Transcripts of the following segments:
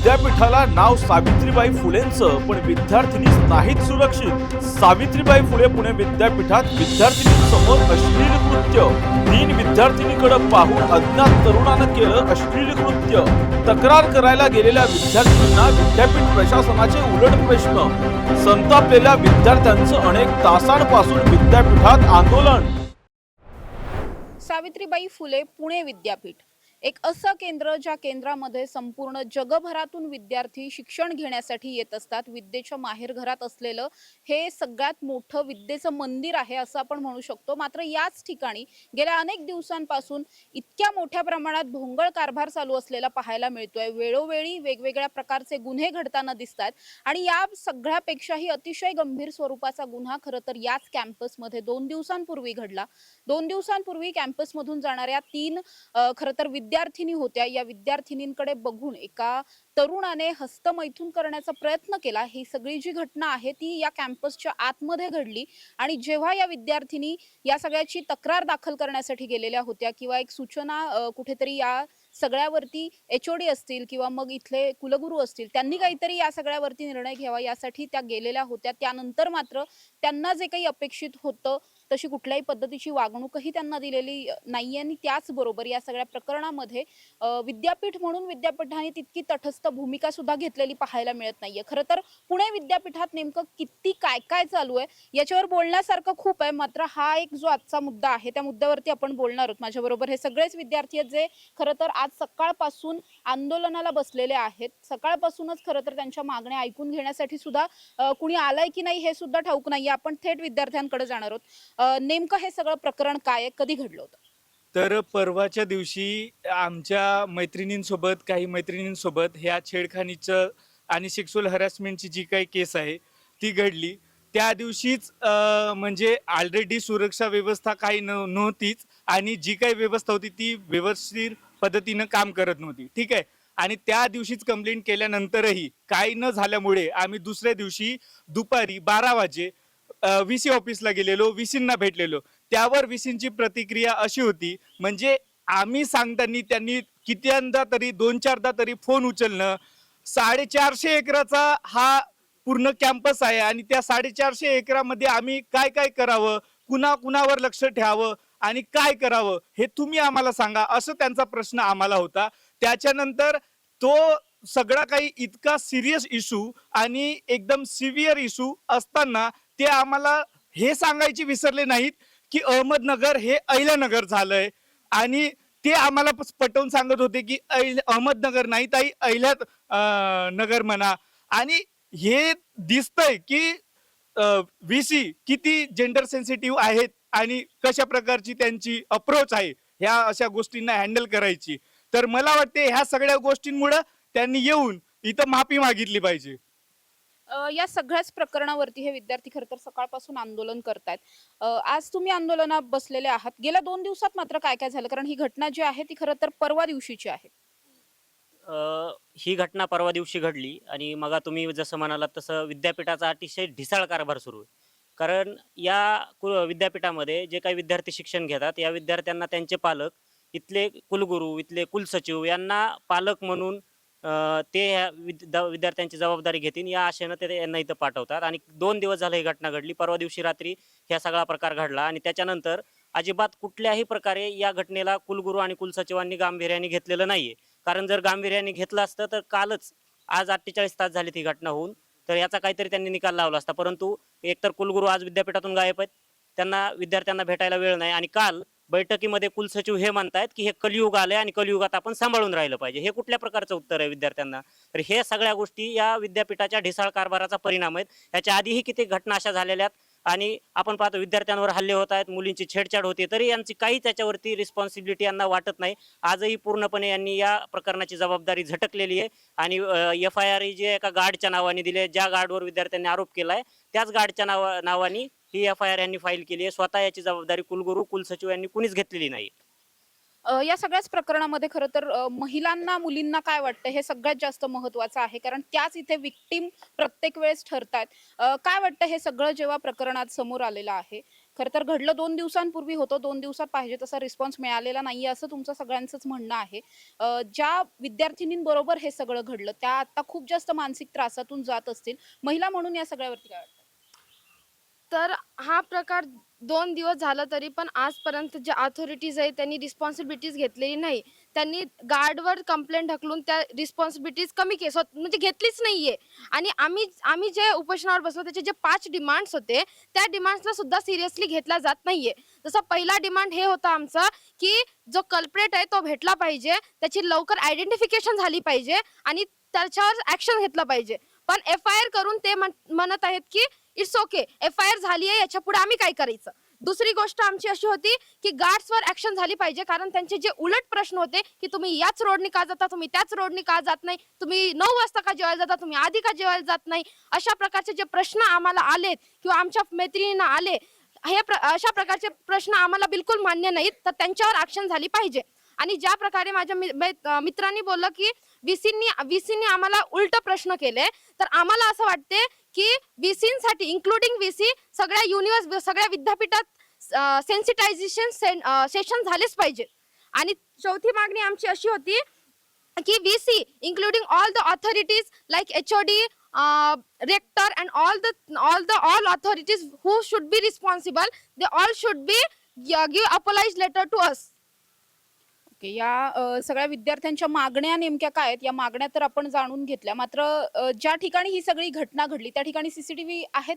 विद्यापीठाला नाव सावित्रीबाई फुलेंचं पण विद्यार्थिनीच नाहीत सुरक्षित. सावित्रीबाई फुले पुणे विद्यापीठात विद्यार्थिनींसमोर अश्लील कृत्य. तीन विद्यार्थिनीकडे पाहून अज्ञात तरुणानं केलं अश्लील कृत्य. तक्रार करायला गेलेल्या विद्यार्थिनींना विद्यापीठ प्रशासनाचे उलट प्रश्न. संतापलेल्या विद्यार्थ्यांचं अनेक तासांपासून विद्यापीठात आंदोलन. सावित्रीबाई फुले पुणे विद्यापीठ. एक असं केंद्र ज्या केंद्रामध्ये संपूर्ण जगभरातून विद्यार्थी शिक्षण घेण्यासाठी येत असतात विद्येच्या माहेरघरात असलेलं हे सगळ्यात मोठं विद्येचं मंदिर आहे असं आपण म्हणू शकतो. मात्र याच ठिकाणी गेल्या अनेक दिवसांपासून इतक्या मोठ्या प्रमाणात भोंगळ कारभार चालू असलेला पाहायला मिळतोय. वेळोवेळी वेगवेगळ्या प्रकारचे गुन्हे घडताना दिसतात आणि या सगळ्यापेक्षाही अतिशय गंभीर स्वरूपाचा गुन्हा खरं तर याच कॅम्पसमध्ये दोन दिवसांपूर्वी घडला. दोन दिवसांपूर्वी कॅम्पसमधून जाणाऱ्या तीन खरं तर विद्या विद्यार्थिनी होत्या या विद्यार्थिनींकडे बघून एका तरुणाने हस्तमैथून करण्याचा प्रयत्न केला. ही सगळी जी घटना आहे ती या कॅम्पसच्या आतमध्ये घडली आणि जेव्हा या विद्यार्थिनी या सगळ्याची तक्रार दाखल करण्यासाठी गेलेल्या होत्या किंवा एक सूचना कुठेतरी या सगळ्यावरती एच ओ डी असतील किंवा मग इथले कुलगुरू असतील त्यांनी काहीतरी या सगळ्यावरती निर्णय घ्यावा यासाठी त्या गेलेल्या होत्या. त्यानंतर मात्र त्यांना जे काही अपेक्षित होतं तशी कुठल्याही पद्धतीची वागणूकही त्यांना दिलेली नाहीये आणि त्याचबरोबर या सगळ्या प्रकरणामध्ये विद्यापीठ म्हणून विद्यापीठाने तितकी तटस्थ भूमिका सुद्धा घेतलेली पाहायला मिळत नाहीये. खरं तर पुणे विद्यापीठात नेमकं किती काय काय चालू आहे याच्यावर बोलण्यासारखं खूप आहे मात्र हा एक जो आजचा मुद्दा आहे त्या मुद्द्यावरती आपण बोलणार आहोत. माझ्याबरोबर हे सगळेच विद्यार्थी आहेत जे खरं तर आज सकाळपासून आंदोलनाला बसलेले आहेत. सकाळपासूनच खरं तर त्यांच्या मागण्या ऐकून घेण्यासाठी सुद्धा कुणी आलाय की नाही हे सुद्धा ठाऊक नाहीये. आपण थेट विद्यार्थ्यांकडे जाणार आहोत. नेमकं हे सगळं प्रकरण काय आहे? कधी घडलं होतं? तर परवाच्या दिवशी आमच्या मैत्रिणींसोबत काही मैत्रिणींसोबत ह्या छेडखानीचं आणि सेक्सुअल हरासमेंटची जी काही केस आहे ती घडली. त्या दिवशीच म्हणजे ऑलरेडी सुरक्षा व्यवस्था काही न नव्हतीच आणि जी काही व्यवस्था होती ती व्यवस्थित पद्धतीनं काम करत नव्हती. ठीक आहे? आणि त्या दिवशीच कंप्लेंट केल्यानंतरही काही न झाल्यामुळे आम्ही दुसऱ्या दिवशी दुपारी बारा वाजे व्ही सी ऑफिसला गेलेलो व्हीसींना भेटलेलो. त्यावर विसींची प्रतिक्रिया अशी होती म्हणजे आम्ही सांगताना त्यांनी कितींदा तरी दोन चारदा तरी फोन उचलणं साडेचारशे एकराचा हा पूर्ण कॅम्पस आहे आणि त्या साडेचारशे एकरामध्ये आम्ही काय काय करावं कुणा कुणावर लक्ष ठेवावं आणि काय करावं हे तुम्ही आम्हाला सांगा असं त्यांचा प्रश्न आम्हाला होता. त्याच्यानंतर तो सगळा काही इतका सिरियस इशू आणि एकदम सिव्हिअर इशू असताना ते आम्हाला हे सांगायचे विसरले नाहीत की अहमदनगर हे अहिल्यानगर झालंय. आणि ते आम्हाला पटवून सांगत होते की अहमदनगर नाही ताई अहिल्या नगर म्हणा. आणि हे दिसतंय की व्ही सी किती जेंडर सेन्सिटिव्ह आहेत आणि कशा प्रकारची त्यांची अप्रोच आहे ह्या अशा गोष्टींना हँडल करायची. तर मला वाटते ह्या सगळ्या गोष्टींमुळं त्यांनी येऊन इथं माफी मागितली पाहिजे. या सगळ्याच प्रकरणावरती हे विद्यार्थी खरं तर सकाळपासून आंदोलन करतायत. आज तुम्ही आंदोलनात बसलेले आहात. गेल्या दोन दिवसात मात्र काय काय झालं? कारण ही घटना जी आहे ती खरं तर परवा दिवशीची आहे. ही घटना परवा दिवशी घडली आणि मग तुम्ही जसं म्हणालात तसं विद्यापीठाचा अतिशय ढिसाळ कारभार सुरू आहे. कारण या कु- विद्यापीठामध्ये जे काही विद्यार्थी शिक्षण घेतात या विद्यार्थ्यांना त्यांचे पालक इथले कुलगुरू इथले कुलसचिव यांना पालक म्हणून अ, ते ह्या विद- द- विद्यार्थ्यांची जबाबदारी घेतील. या आशेनं ते यांना इथं पाठवतात. आणि दोन दिवस झालं ही घटना घडली. परवा दिवशी रात्री ह्या सगळा प्रकार घडला. आणि त्याच्यानंतर अजिबात कुठल्याही प्रकारे या घटनेला कुलगुरू आणि कुलसचिवांनी गांभीर्याने घेतलेलं नाहीये. कारण जर गांभीर्याने घेतलं असतं तर कालच आज अठ्ठेचाळीस तास झाली ती घटना होऊन. तर याचा काहीतरी त्यांनी निकाल लावला असता. परंतु एकतर कुलगुरू आज विद्यापीठातून गायब आहेत. त्यांना विद्यार्थ्यांना भेटायला वेळ नाही. आणि काल बैठकीमध्ये कुलसचिव हे म्हणतायत की हे कलियुग आलंय आणि कलियुगात आपण सांभाळून राहिलं पाहिजे. हे कुठल्या प्रकारचं उत्तर आहे विद्यार्थ्यांना? तर हे सगळ्या गोष्टी या विद्यापीठाच्या ढिसाळ कारभाराचा परिणाम आहेत. याच्या आधीही किती घटना अशा झालेल्या आहेत आणि आपण पाहतो विद्यार्थ्यांवर हल्ले होत आहेत मुलींची छेडछाड होते तरी यांची काही त्याच्यावरती रिस्पॉन्सिबिलिटी यांना वाटत नाही. आजही पूर्णपणे यांनी या प्रकरणाची जबाबदारी झटकलेली आहे आणि एफ आय आर जे एका गार्डच्या नावाने दिले ज्या गार्डवर विद्यार्थ्यांनी आरोप केला आहे त्याच गार्डच्या नावा नावाने ही एफ आय आर यांनी फाईल केली आहे. स्वतः याची जबाबदारी कुलगुरू कुलसचिव यांनी कुणीच घेतलेली नाही. अ, या सगळ्याच प्रकरणामध्ये खरं तर अ, महिलांना मुलींना काय वाटतं? हे सगळ्यात जास्त महत्वाचं आहे. कारण त्याच इथे विक्टीम प्रत्येक वेळेस ठरतात अ, काय वाटतं हे सगळं जेव्हा प्रकरणात समोर आलेलं आहे? खरं तर घडलं दोन दिवसांपूर्वी होतं. दोन दिवसात पाहिजे तसा रिस्पॉन्स मिळालेला नाहीये असं तुमचं सगळ्यांचंच म्हणणं आहे. अ, ज्या विद्यार्थिनींबरोबर हे सगळं घडलं त्या आता खूप जास्त मानसिक त्रासातून जात असतील. महिला म्हणून या सगळ्यावरती काय वाटतं? तर हा प्रकार दोन दिवस झाला तरी पण आजपर्यंत जे अथॉरिटीज आहे त्यांनी रिस्पॉन्सिबिलिटीज घेतलेली नाही. त्यांनी गार्डवर कंप्लेंट ढकलून त्या रिस्पॉन्सिबिलिटीज कमी केस म्हणजे घेतलीच नाहीये. आणि आम्ही आम्ही जे उपोषणावर बसलो त्याचे जे पाच डिमांड्स होते त्या डिमांड्सला सुद्धा सिरियसली घेतला जात नाहीये. जसं पहिला डिमांड हे होता आमचा की जो कल्प्रेट आहे तो भेटला पाहिजे त्याची लवकर आयडेंटिफिकेशन झाली पाहिजे आणि त्याच्यावर ऍक्शन घेतलं पाहिजे. पण एफ आय आर करून ते म्हण- म्हणत आहेत की it's okay F I R झाली आहे याच्यापुढे आम्ही काय करायचं? दुसरी गोष्ट आमची अशी होती की गार्ड्सवर ऍक्शन झाली पाहिजे कारण त्यांचे जे उलट प्रश्न होते की तुम्ही याच रोडनी का जाता तुम्ही त्याच रोडनी का जात नाही तुम्ही नऊ वाजता का जेवायला जाता तुम्ही आधी का जेवायला जात नाही अशा प्रकारचे जे प्रश्न आम्हाला आलेत किंवा आमच्या मैत्रिणींना आले हे प्र अशा प्रकारचे प्रश्न आम्हाला बिलकुल मान्य नाहीत तर त्यांच्यावर ऍक्शन झाली पाहिजे. आणि ज्या प्रकारे माझ्या मि- मित्रांनी बोललं की विसींनी विसींनी आम्हाला उलट प्रश्न केले तर आम्हाला असं वाटते की बीसीसाठी इन्क्लुडिंग बी सी सगळ्या युनिव्हर्स सगळ्या विद्यापीठात सेन्सिटायझेशन सेशन झालेच पाहिजे. आणि चौथी मागणी आमची अशी होती की B C including all the authorities like H OD rector and all the all the all authorities who should be responsible they all should be give apologise letter to us okay. या अ, सगळ्या विद्यार्थ्यांच्या मागण्या नेमक्या काय आहेत? या मागण्या तर आपण जाणून घेतल्या. मात्र अ, ज्या ठिकाणी ही सगळी घटना घडली त्या ठिकाणी सीसीटीव्ही आहेत?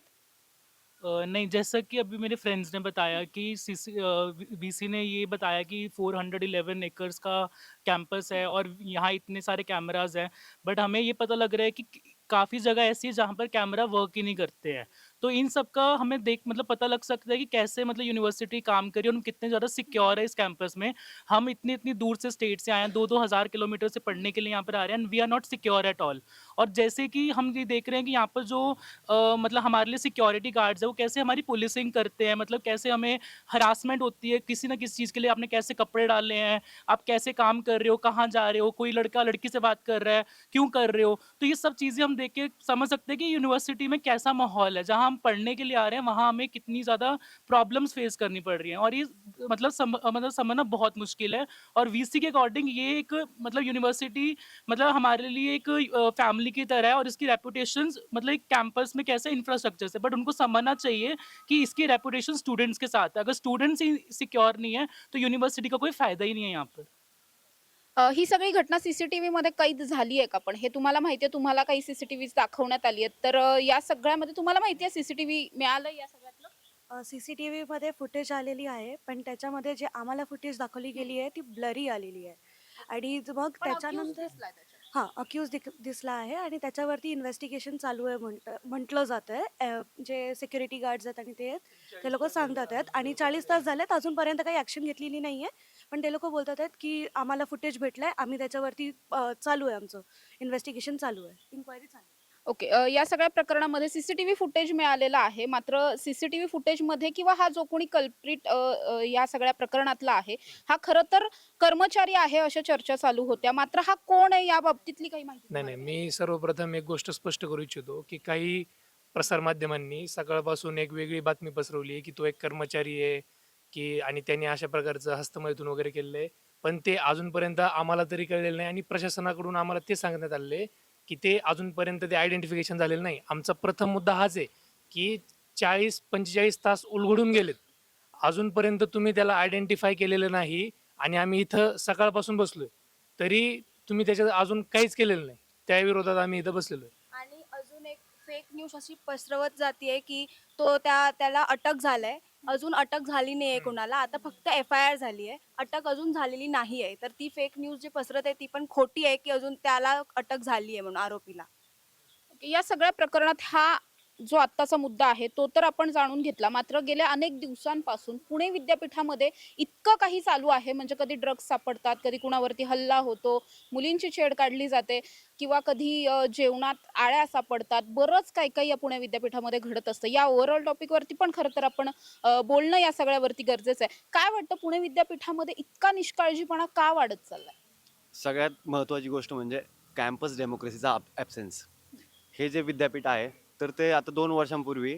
अ, नहीं जैसा कि अभी मेरे फ्रेंड्स ने बताया कि सीसी सी ने ये बताया कि 411 एकर्स का कैंपस है और यहाँ इतने सारे कैमराज हैं. बट हमें ये पता लग रहा है कि काफ़ी जगह ऐसी है जहाँ पर कैमरा वर्क ही नहीं करते हैं. तो इन सब का हमें देख मतलब पता लग सकता है कि कैसे मतलब यूनिवर्सिटी काम करी और हम कितने ज़्यादा सिक्योर है इस कैंपस में। हम इतनी इतनी दूर से स्टेट से आए हैं दो दो हज़ार किलोमीटर से पढ़ने के लिए यहाँ पर आ रहे हैं and we are not secure at all और जैसे कि हम ये देख रहे हैं कि यहाँ पर जो अ, मतलब हमारे लिए सिक्योरिटी गार्ड्स है वो कैसे हमारी पुलिसिंग करते हैं मतलब कैसे हमें हरासमेंट होती है किसी ना किसी चीज़ के लिए आपने कैसे कपड़े डाले हैं आप कैसे काम कर रहे हो कहाँ जा रहे हो कोई लड़का लड़की से बात कर रहा है क्यों कर रहे हो? तो ये सब चीज़ें हम देख के समझ सकते हैं कि यूनिवर्सिटी में कैसा माहौल है जहाँ हम पढ़ने के लिए आ रहे हैं वहाँ हमें कितनी ज़्यादा प्रॉब्लम्स फेस करनी पड़ रही हैं। और ये मतलब सम, मतलब समझना बहुत मुश्किल है। और वीसी के अकॉर्डिंग ये एक मतलब यूनिवर्सिटी मतलब हमारे लिए एक फैमिली की तरह है और इसकी रेपुटेशन मतलब एक कैंपस में कैसे इंफ्रास्ट्रक्चर से बट उनको समझना चाहिए कि इसकी रेपुटेशन स्टूडेंट्स के साथ है। अगर स्टूडेंट्स ही सिक्योर नहीं है तो यूनिवर्सिटी का कोई फ़ायदा ही नहीं है यहाँ पर। अ, ही सगळी घटना सीसीटीव्ही मध्ये कैद झाली आहे का पण? हे तुम्हाला माहिती आहे तुम्हाला काही सीसीटीव्ही दाखवण्यात आली आहेत. तर अ, या सगळ्यामध्ये तुम्हाला माहिती आहे सीसीटीव्ही मिळालं या सगळ्यातलं? सी सी टी व्हीमध्ये फुटेज आलेली आहे पण त्याच्यामध्ये जे आम्हाला फुटेज दाखवली गेली आहे ती ब्लरी आलेली आहे. आणि ज- मग पण accused त्याच्यानंतर दिसलाय त्याच्यात. हां अक्यूज दिसला आहे आणि त्याच्यावरती इन्व्हेस्टिगेशन चालू आहे म्हणत म्हटलं जातं आहे. जे सिक्युरिटी गार्ड्स आहेत आणि ते आहेत ते लोक सांगतात आहेत. आणि चाळीस तास झालेत अजूनपर्यंत काही ॲक्शन घेतलेली नाही आहे पण ते लोक बोलतात आहेत की आम्हाला फुटेज भेटलं आहे आम्ही त्याच्यावरती अ, चालू आहे आमचं. इन्व्हेस्टिगेशन चालू आहे. इन्क्वायरी चालू आहे. ओके अ, या सगळ्या प्रकरणामध्ये सीसीटीव्ही फुटेज मिळालेला आहे. मात्र सीसीटीव्ही फुटेजमध्ये किंवा हा जो कोणी कल्प्रिट या सगळ्या प्रकरणातला आहे हा खरं तर कर्मचारी आहे अशा चर्चा चालू होत्या. मात्र हा कोण आहे या बाबतीतली काही माहिती नाही नाही. मी सर्वप्रथम एक गोष्ट स्पष्ट करू इच्छितो की काही प्रसारमाध्यमांनी सकाळपासून एक वेगळी बातमी पसरवली आहे की तो एक कर्मचारी आहे. की आणि त्यांनी अशा प्रकारचं हस्तमैथून वगैरे केलेलं आहे. पण ते अजूनपर्यंत आम्हाला तरी कळलेलं नाही आणि प्रशासनाकडून आम्हाला ते सांगण्यात आले आहे की ते अजूनपर्यंत ते आयडेंटिफिकेशन झालेलं नाही. आमचा प्रथम मुद्दा हाच आहे की चाळीस पंचेचाळीस तास उलगडून गेलेत. अजूनपर्यंत तुम्ही त्याला आयडेंटिफाय केलेलं नाही आणि आम्ही इथं सकाळपासून बसलोय. तरी तुम्ही त्याच्यात अजून काहीच केलेलं नाही. त्या विरोधात आम्ही इथं बसलेलो आहे. आणि अजून एक फेक न्यूज अशी पसरवत जाते की तो त्या त्याला अटक झालाय. अजून अटक झाली नाही आहे कोणाला. आता फक्त एफ आय आर झाली आहे अटक अजून झालेली नाही आहे तर ती फेक न्यूज जी पसरत आहे ती पण खोटी आहे की अजून त्याला अटक झाली आहे म्हणून आरोपीला? या सगळ्या प्रकरणात हा जो आत्ताचा मुद्दा आहे तो तर आपण जाणून घेतला. मात्र गेल्या अनेक दिवसांपासून पुणे विद्यापीठामध्ये इतकं काही चालू आहे. म्हणजे कधी ड्रग्ज सापडतात कधी कुणावरती हल्ला होतो मुलींची छेड काढली जाते किंवा कधी जेवणात आळ्या सापडतात. बरंच काही काही या पुणे विद्यापीठामध्ये घडत असतं. या ओव्हरऑल टॉपिकवरती पण खरं तर आपण बोलणं या सगळ्यावरती गरजेचं आहे. काय वाटतं पुणे विद्यापीठामध्ये इतका निष्काळजीपणा का वाढत चाललाय? सगळ्यात महत्त्वाची गोष्ट म्हणजे कॅम्पस डेमोक्रेसीचा ॲबसेन्स हे जे विद्यापीठ आहे तर ते आता दोन वर्षांपूर्वी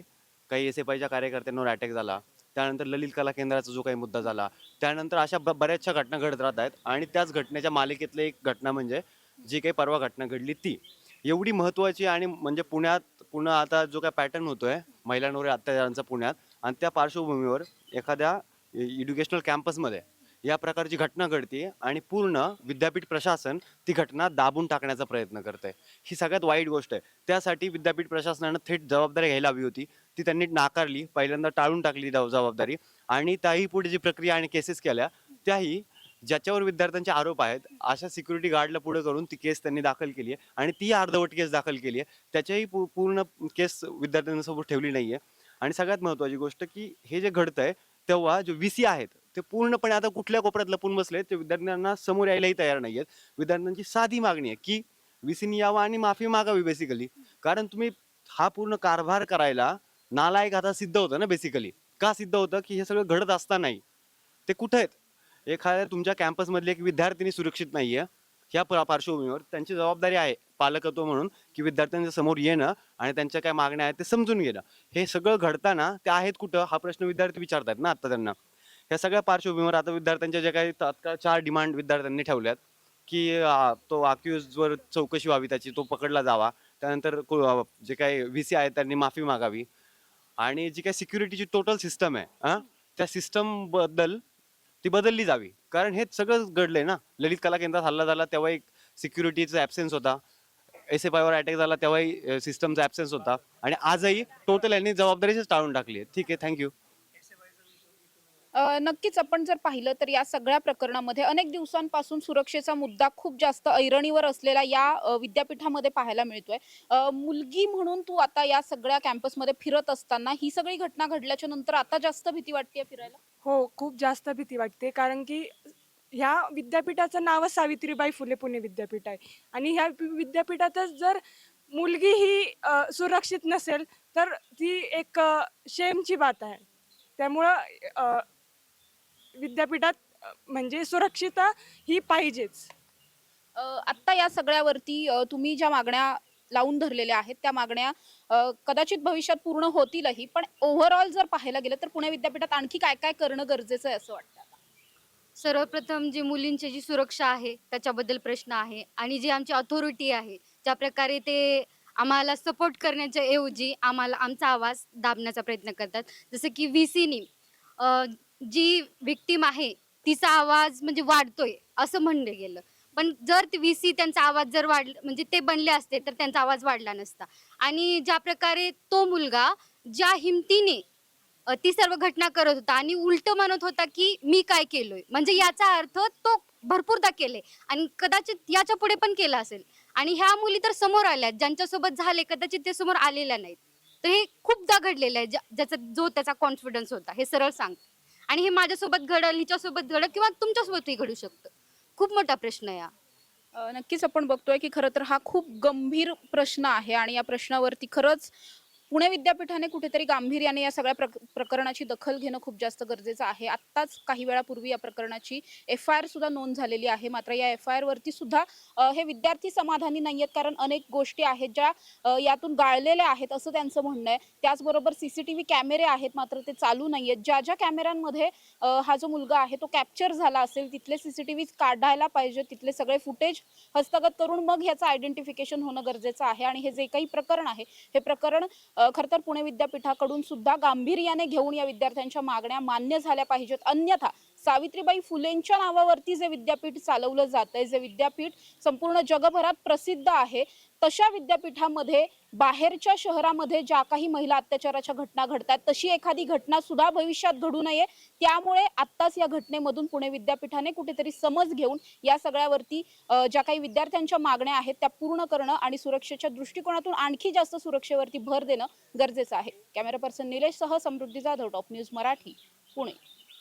काही एस एफ आयच्या कार्यकर्त्यांवर अटॅक झाला. त्यानंतर ललित कला केंद्राचा जो काही मुद्दा झाला त्यानंतर अशा ब बऱ्याचशा घटना घडत राहत आहेत आणि त्याच घटनेच्या मालिकेतली एक घटना म्हणजे जी काही परवा घटना घडली ती. एवढी महत्त्वाची आणि म्हणजे पुण्यात पुन्हा आता जो काय पॅटर्न होतोय महिलांवर अत्याचारांचा पुण्यात आणि त्या पार्श्वभूमीवर एखाद्या एज्युकेशनल कॅम्पसमध्ये या प्रकारची घटना घडते आणि पूर्ण विद्यापीठ प्रशासन ती घटना दाबून टाकण्याचा प्रयत्न करत ही सगळ्यात वाईट गोष्ट आहे. त्यासाठी विद्यापीठ प्रशासनानं थेट जबाबदारी घ्यायला हवी होती. ती त्यांनी नाकारली पहिल्यांदा टाळून टाकली जबाबदारी आणि त्याही पुढे जी प्रक्रिया आणि केसेस केल्या त्याही ज्याच्यावर विद्यार्थ्यांचे आरोप आहेत अशा सिक्युरिटी गार्डला पुढे करून ती केस त्यांनी दाखल केली आहे आणि ती अर्धवट केस दाखल केली आहे. त्याच्याही पू- पूर्ण केस विद्यार्थ्यांसमोर ठेवली नाही आहे आणि सगळ्यात महत्त्वाची गोष्ट की हे जे घडतं आहे तेव्हा जो व्ही सी आहेत ते पूर्णपणे आता कुठल्या कोपऱ्यात लपून बसले ते विद्यार्थ्यांना समोर यायलाही तयार नाही आहेत. विद्यार्थ्यांची साधी मागणी आहे की व्ही यावा आणि माफी मागावी बेसिकली कारण तुम्ही हा पूर्ण कारभार करायला नालायक आता सिद्ध होतं ना बेसिकली का सिद्ध होतं? की हे सगळं घडत असतानाही. ते कुठं आहेत? एखाद्या तुमच्या कॅम्पसमधली एक विद्यार्थिनी सुरक्षित नाहीये ह्या पार्श्वभूमीवर त्यांची जबाबदारी आहे पालकत्व म्हणून की विद्यार्थ्यांच्या समोर येणं आणि त्यांच्या काय मागण्या आहेत ते समजून घेणं. हे सगळं घडताना ते आहेत कुठं? हा प्रश्न विद्यार्थी विचारतात ना आता त्यांना. ह्या सगळ्या पार्श्वभूमीवर आता विद्यार्थ्यांच्या ज्या काही तात्काळ चार डिमांड विद्यार्थ्यांनी ठेवल्यात की आ, तो अक्युजवर चौकशी व्हावी त्याची तो पकडला जावा. त्यानंतर को- जे काही व्ही सी आहेत त्यांनी माफी मागावी. आणि जी काही सिक्युरिटीची टोटल सिस्टम आहे हा, त्या सिस्टमबद्दल ती बदलली जावी. कारण हे सगळं घडलंय ना. ललित कला केंद्रात हल्ला झाला तेव्हा एक सिक्युरिटीचा ॲब्सेन्स होता. एस एफ आयवर अटॅक झाला तेव्हाही सिस्टमचा ॲब्सेन्स होता. आणि आजही टोटल यांनी जबाबदारीच टाळून टाकली आहे. ठीक आहे थँक्यू नक्कीच आपण जर पाहिलं तर या सगळ्या प्रकरणामध्ये अनेक दिवसांपासून सुरक्षेचा मुद्दा खूप जास्त ऐरणीवर असलेला या विद्यापीठामध्ये पाहायला मिळतोय. मुलगी म्हणून तू आता या सगळ्या कॅम्पसमध्ये फिरत असताना ही सगळी घटना घडल्याच्या नंतर आता जास्त भीती वाटते फिरायला? हो खूप जास्त भीती वाटते. कारण की ह्या विद्यापीठाचं नावच सावित्रीबाई फुले पुणे विद्यापीठ आहे. आणि ह्या विद्यापीठातच जर मुलगी ही सुरक्षित नसेल तर ती एक शेमची बात आहे. त्यामुळं विद्यापीठात म्हणजे सुरक्षितता ही पाहिजेच अ, आत्ता या सगळ्यावरती तुम्ही ज्या मागण्या लावून धरलेल्या आहेत त्या मागण्या कदाचित भविष्यात पूर्ण होतीलही पण ओव्हरऑल जर पाहायला गेलं तर पुणे विद्यापीठात आणखी काय काय करणं गरजेचं आहे असं वाटतं? सर्वप्रथम जी मुलींची जी सुरक्षा आहे त्याच्याबद्दल प्रश्न आहे आणि जी आमची अथॉरिटी आहे ज्या प्रकारे ते आम्हाला सपोर्ट करण्याच्या ऐवजी आम्हाला आमचा आवाज दाबण्याचा प्रयत्न करतात जसं की व्ही सीनी जी विक्टीम आहे तिचा आवाज म्हणजे वाढतोय असं म्हणलं गेलं. पण जर व्ही सी त्यांचा आवाज जर वाढ म्हणजे ते बनले असते तर त्यांचा आवाज वाढला नसता. आणि ज्या प्रकारे तो मुलगा ज्या हिमतीने अ, ती सर्व घटना करत होता आणि उलट म्हणत होता की मी काय केलोय? म्हणजे याचा अर्थ तो भरपूरदा केले. आणि कदाचित याच्यापुढे पण केला असेल. आणि ह्या मुली तर समोर आल्या ज्यांच्यासोबत झाले कदाचित ते समोर आलेल्या नाहीत. तर हे खूपदा घडलेलं आहे ज्या- ज्याचा जो त्याचा कॉन्फिडन्स होता हे सरळ सांग आणि हे माझ्यासोबत घडल हिच्यासोबत घडल किंवा तुमच्यासोबतही घडू शकतं. खूप मोठा प्रश्न आहे हा. अ, नक्कीच आपण बघतोय की खरं तर हा खूप गंभीर प्रश्न आहे आणि या प्रश्नावरती खरंच पुणे विद्यापीठाने कुठेतरी गांभीर्याने या सगळ्या प्रक प्रकरणाची दखल घेणं खूप जास्त गरजेचं आहे. आत्ताच काही वेळापूर्वी या प्रकरणाची एफ आय आर सुद्धा नोंद झालेली आहे. मात्र या एफ आय आर वरती सुद्धा हे विद्यार्थी समाधानी नाही आहेत कारण अनेक गोष्टी आहेत ज्या यातून गाळलेल्या आहेत असं त्यांचं म्हणणं आहे. त्याचबरोबर सीसीटीव्ही कॅमेरे आहेत मात्र ते चालू नाही आहेत ज्या ज्या कॅमेऱ्यांमध्ये हा जो मुलगा आहे तो कॅप्चर झाला असेल तिथले सीसीटीव्ही काढायला पाहिजे तिथले सगळे फुटेज हस्तगत करून मग ह्याचं आयडेंटिफिकेशन होणं गरजेचं आहे. आणि हे जे काही प्रकरण आहे हे प्रकरण खर तर पुणे विद्यापीठाकडून सुद्धा गांभीर्याने घेऊन या विद्यार्थ्यांच्या मागण्या मान्य झाल्या पाहिजेत. अन्यथा सावित्रीबाई फुलेंच्या नावावरती जे विद्यापीठ चालवलं जात आहे जे विद्यापीठ संपूर्ण जगभरात प्रसिद्ध आहे तशा विद्यापीठामध्ये बाहेरच्या शहरामध्ये ज्या काही महिला अत्याचाराच्या घटना घडतात तशी एखादी घटना सुद्धा भविष्यात घडू नये. त्यामुळे आत्ताच या घटनेमधून पुणे विद्यापीठाने कुठेतरी समज घेऊन या सगळ्यावरती ज्या काही विद्यार्थ्यांच्या मागण्या आहेत त्या पूर्ण करणं आणि सुरक्षेच्या दृष्टिकोनातून आणखी जास्त सुरक्षेवरती भर देणं गरजेचं आहे. कॅमेरा पर्सन निलेश सह समृद्धी जाधव टॉप न्यूज मराठी पुणे.